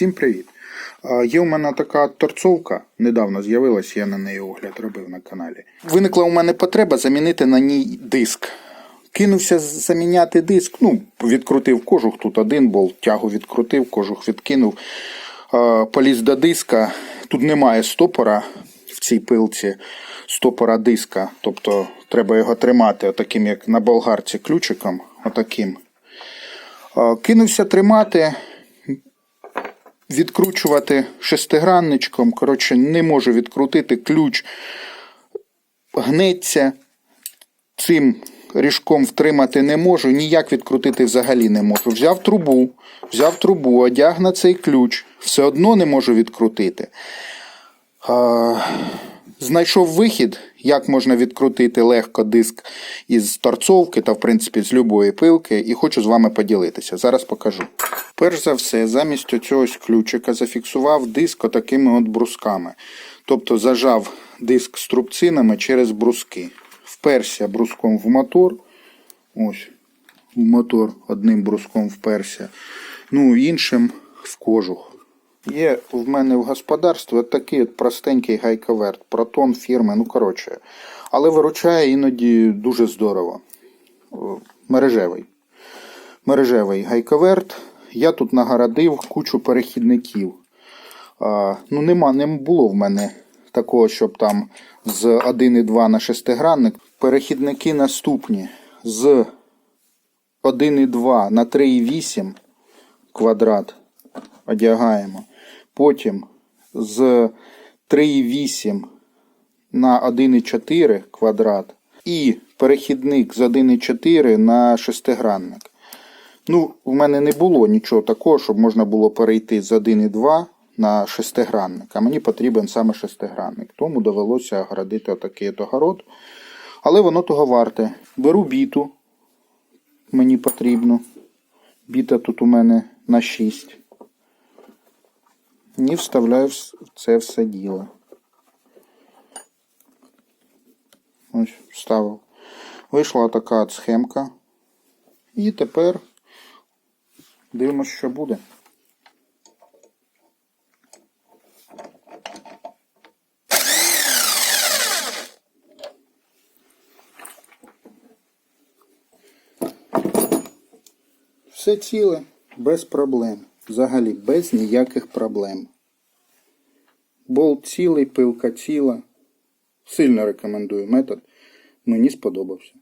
Всім привіт! Є у мене така торцовка, недавно з'явилась, я на неї огляд робив на каналі. Виникла у мене потреба замінити на ній диск. Кинувся заміняти диск, ну, відкрутив кожух, тут один болт, тягу відкрутив, кожух відкинув. Поліз до диска. Тут немає стопора в цій пилці, стопора диска. Тобто треба його тримати отаким, як на болгарці, ключиком. Отаким. Кинувся тримати, відкручувати шестигранничком. Коротше, не можу відкрутити ключ, гнеться. Цим ріжком втримати не можу, ніяк відкрутити взагалі не можу. Взяв трубу, взяв трубу, одяг на цей ключ, все одно не можу відкрутити. Знайшов вихід, як можна відкрутити легко диск із торцовки та, в принципі, з любої пилки, і хочу з вами поділитися. Зараз покажу. Перш за все, замість оцього ключика зафіксував диск отакими от брусками. Тобто зажав диск струбцинами через бруски. Вперся бруском в мотор. Ось, в мотор одним бруском вперся. Ну, іншим в кожух. Є в мене в господарстві от такий от простенький гайковерт, протон фірми, ну коротше. Але виручає іноді дуже здорово. Мережевий. Мережевий гайковерт. Я тут нагородив кучу перехідників. А, ну, нема, не було в мене такого, щоб там з 1,2 на шестигранник. Перехідники наступні з 1,2 на 3,8 квадрат одягаємо. Потім з 3,8 на 1,4 квадрат. І перехідник з 1,4 на шестигранник. Ну, в мене не було нічого такого, щоб можна було перейти з 1,2 на шестигранник. А мені потрібен саме шестигранник. Тому довелося оградити отакий от огород. Але воно того варте. Беру біту. Мені потрібно. Біта тут у мене на 6. І вставляю в це все діло. Ось, вставив. Вийшла така от схемка. І тепер дивимося, що буде. Все ціле, без проблем. Взагалі без ніяких проблем. Болт цілий, пилка ціла. Сильно рекомендую метод. Мені сподобався.